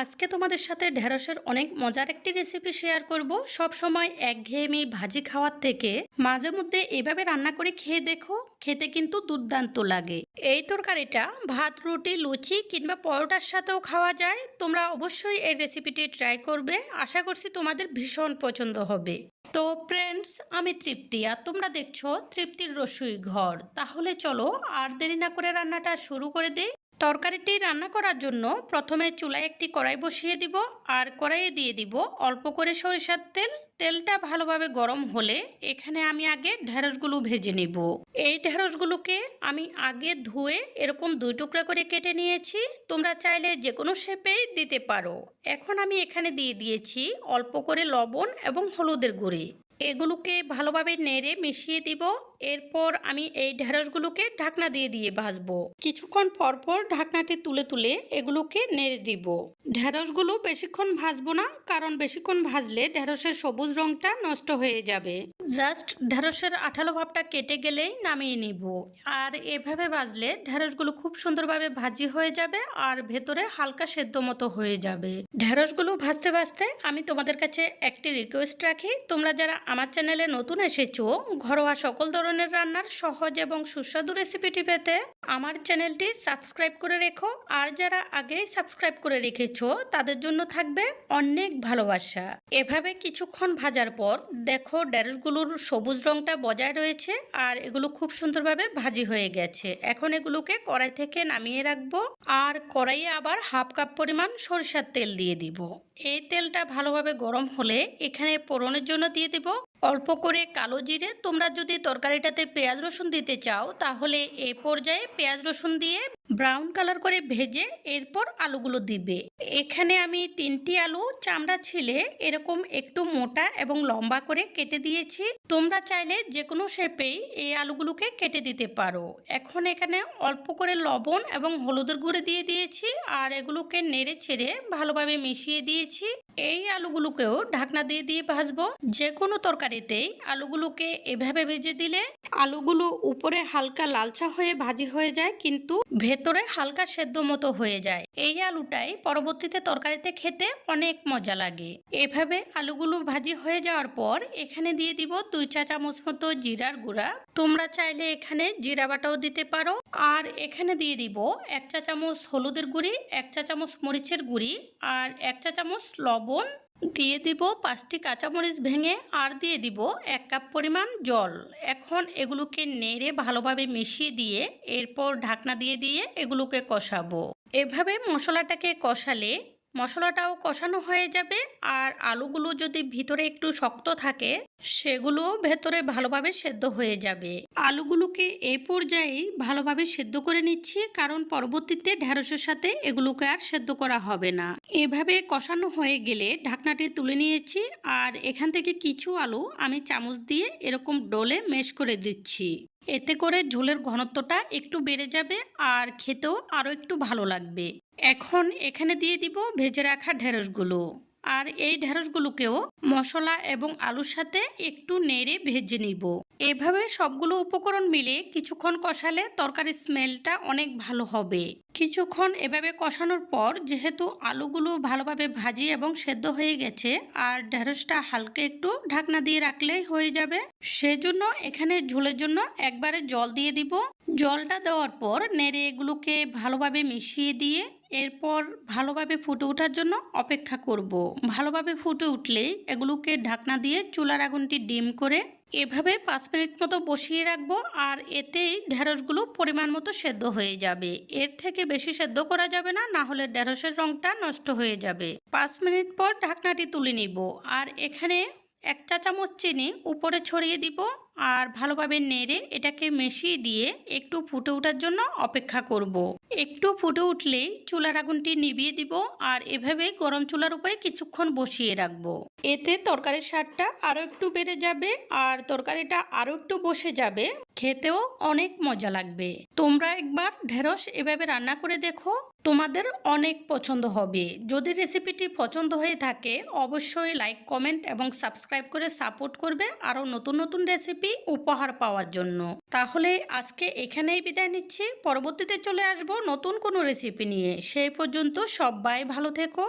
আজকে তোমাদের সাথে ঢেঁড়সের অনেক মজার একটি রেসিপি শেয়ার করব। সব সময় একঘেয়েমি ভাজি খাওয়ার থেকে মাঝে মধ্যে এভাবে রান্না করে খেয়ে দেখো, খেতে কিন্তু দুর্দান্ত লাগে। এই তরকারিটা ভাত, রুটি, লুচি কিংবা পরোটার সাথেও খাওয়া যায়। তোমরা অবশ্যই এই রেসিপিটি ট্রাই করবে। আশা করছি তোমাদের ভীষণ পছন্দ হবে। তো ফ্রেন্ডস আমি তৃপ্তি। আর তোমরা দেখছ তৃপ্তির রসুই ঘর। তাহলে চলো আর দেরি না করে রান্নাটা শুরু করে দিই। তরকারিটি রান্না করার জন্য প্রথমে চুলায় একটি কড়াই বসিয়ে দিব, আর কড়াইয়ে দিয়ে দিব অল্প করে সরিষার তেল। তেলটা ভালোভাবে গরম হলে এখানে আমি আগে ঢেঁড়সগুলো ভেজে নিব। এই ঢেঁড়সগুলোকে আমি আগে ধুয়ে এরকম দুই টুকরা করে কেটে নিয়েছি। তোমরা চাইলে যে কোনো শেপেই দিতে পারো। এখন আমি এখানে দিয়ে দিয়েছি অল্প করে লবণ এবং হলুদের গুঁড়ি। এগুলোকে ভালোভাবে নেড়ে মিশিয়ে দিব। এরপর আমি এই ঢেঁড়সগুলোকে ঢাকনা দিয়ে দিয়ে ভাজবো। কিছুক্ষণ পর পর ঢাকনাটি তুলে তুলে এগুলোকে নেড়ে দিব। ঢেঁড়সগুলো বেশিক্ষণ ভাজবো না, কারণ বেশিক্ষণ ভাজলে ঢেঁড়সের সবুজ রংটা নষ্ট হয়ে যাবে। জাস্ট ঢেঁড়সের আঠালো ভাবটা কেটে গেলেই নামিয়ে নিব। আর এভাবে ভাজলে ঢেঁড়সগুলো খুব সুন্দরভাবে ভাজি হয়ে যাবে আর ভেতরে হালকা সেদ্ধ মতো হয়ে যাবে। ঢেঁড়সগুলো ভাজতে ভাজতে আমি তোমাদের কাছে একটি রিকোয়েস্ট রাখি। তোমরা যারা আমার চ্যানেলে নতুন এসেছ, ঘরোয়া সকল ধরনের রান্নার সহজ এবং সুস্বাদু রেসিপিটি পেতে আমার চ্যানেলটি সাবস্ক্রাইব করে রেখো। আর যারা আগেই সাবস্ক্রাইব করে রেখেছো, তাদের জন্য থাকবে অনেক ভালোবাসা। এভাবে কিছুক্ষণ ভাজার পর দেখো ঢেঁড়সগুলোর সবুজ রংটা বজায় রয়েছে আর এগুলো খুব সুন্দরভাবে ভাজি হয়ে গেছে। এখন এগুলোকে কড়াই থেকে নামিয়ে রাখব। আর কড়াইয়ে আবার হাফ কাপ পরিমাণ সরিষার তেল দিয়ে দিব। এই তেলটা ভালোভাবে গরম হলে এখানে পোড়নের জন্য দিয়ে দিব অল্প করে কালো জিরে, তোমরা যদি তরকারিটাতে পেঁয়াজ রসুন দিতে চাও, তাহলে এ পর্যায়ে পেঁয়াজ রসুন দিয়ে ব্রাউন কালার করে ভেজে এরপর আলুগুলো দিবে। এখানে আমি তিনটি আলু চামড়া ছিলে এরকম একটু মোটা এবং লম্বা করে কেটে দিয়েছি। তোমরা চাইলে যে কোনো শেপেই এই আলুগুলোকে কেটে দিতে পারো। এখন এখানে অল্প করে লবণ এবং হলুদের গুঁড়ো দিয়ে দিয়েছি আর এগুলোকে নেড়ে ছেড়ে ভালোভাবে মিশিয়ে দিয়েছি। এই আলুগুলোকেও ঢাকনা দিয়ে দিয়ে ভাজবো। যে কোনো তরকারিতেই আলুগুলোকে এভাবে ভেজে দিলে আলুগুলো উপরে হালকা লালচা হয়ে ভাজি হয়ে যায়, কিন্তু ভেতরে হালকা সেদ্ধ মতো হয়ে যায়। এই আলুটাই পরবর্তীতে তরকারিতে খেতে অনেক মজা লাগে। এভাবে আলুগুলো ভাজি হয়ে যাওয়ার পর এখানে দিয়ে দিব দুই চা চামচ মতো জিরার গুঁড়া। তোমরা চাইলে এখানে জিরা বাটাও দিতে পারো। আর এখানে দিয়ে দিব এক চা চামচ হলুদের গুঁড়ি, এক চা চামচ মরিচের গুঁড়ি আর এক চা চামচ লবণ। দিয়ে দিব পাঁচটি কাঁচামরিচ ভেঙে, আর দিয়ে দিব এক কাপ পরিমাণ জল। এখন এগুলোকে নেড়ে ভালোভাবে মিশিয়ে দিয়ে এরপর ঢাকনা দিয়ে দিয়ে এগুলোকে কষাবো। এভাবে মশলাটাকে কষালে মশলাটাও কষানো হয়ে যাবে আর আলুগুলো যদি ভিতরে একটু শক্ত থাকে, সেগুলো ভেতরে ভালোভাবে সেদ্ধ হয়ে যাবে। আলুগুলোকে এই পর্যায়ে ভালোভাবে সেদ্ধ করে নিচ্ছি, কারণ পরবর্তীতে ঢেঁড়সের সাথে এগুলোকে আর সেদ্ধ করা হবে না। এভাবে কষানো হয়ে গেলে ঢাকনাটি তুলে নিয়েছি আর এখান থেকে কিছু আলু আমি চামচ দিয়ে এরকম ডোলে মেশ করে দিচ্ছি। এতে করে ঝোলের ঘনত্বটা একটু বেড়ে যাবে আর খেতেও আরও একটু ভালো লাগবে। এখন এখানে দিয়ে দিব ভেজে রাখা ঢেঁড়সগুলো। আর এই ঢেঁড়সগুলোকেও মশলা এবং আলুর সাথে একটু নেড়ে ভেজে নিব। এভাবে সবগুলো উপকরণ মিলে কিছুক্ষণ কষালে তরকারির স্মেলটা অনেক ভালো হবে। কিছুক্ষণ এভাবে কষানোর পর যেহেতু আলুগুলো ভালোভাবে ভাজি এবং সেদ্ধ হয়ে গেছে, আর ঢেঁড়সটা হালকা একটু ঢাকনা দিয়ে রাখলেই হয়ে যাবে, সেজন্য এখানে ঝোলের জন্য একবারে জল দিয়ে দিব। জলটা দেওয়ার পর নেড়ে এগুলোকে ভালোভাবে মিশিয়ে দিয়ে এরপর ভালোভাবে ফুটে ওঠার জন্য অপেক্ষা করব। ভালোভাবে ফুটে উঠলেই এগুলোকে ঢাকনা দিয়ে চুলার আগুনটি ডিম করে এভাবে পাঁচ মিনিট মতো বসিয়ে রাখব আর এতেই ঢেঁড়সগুলো পরিমাণ মতো সেদ্ধ হয়ে যাবে। এর থেকে বেশি সেদ্ধ করা যাবে না না হলে ঢেঁড়সের রঙটা নষ্ট হয়ে যাবে। পাঁচ মিনিট পর ঢাকনাটি তুলে নিব আর এখানে এক চা চামচ চিনি উপরে ছড়িয়ে দিব। আর ভালোভাবে নেড়ে এটাকে মিশিয়ে দিয়ে একটু ফুটে ওঠার জন্য অপেক্ষা করব। একটু ফুটে উঠলেই চুলার আগুনটি নিভিয়ে দিব আর এভাবে গরম চুলার উপরে কিছুক্ষণ বসিয়ে রাখব এতে তরকারির স্বাদটা আরও একটু বেড়ে যাবে আর তরকারিটা আরও একটু বসে যাবে, খেতেও অনেক মজা লাগবে তোমরা একবার ঢেঁড়স এভাবে রান্না করে দেখো তোমাদের অনেক পছন্দ হবে। যদি রেসিপিটি পছন্দ হয়ে থাকে, অবশ্যই লাইক কমেন্ট এবং সাবস্ক্রাইব করে সাপোর্ট করবে আরও নতুন নতুন রেসিপি উপহার পাওয়ার জন্য। তাহলে আজকে এখানেই বিদায় নিচ্ছি। পরবর্তীতে চলে আসব নতুন কোনো রেসিপি নিয়ে। সেই পর্যন্ত সবাই ভালো থেকো।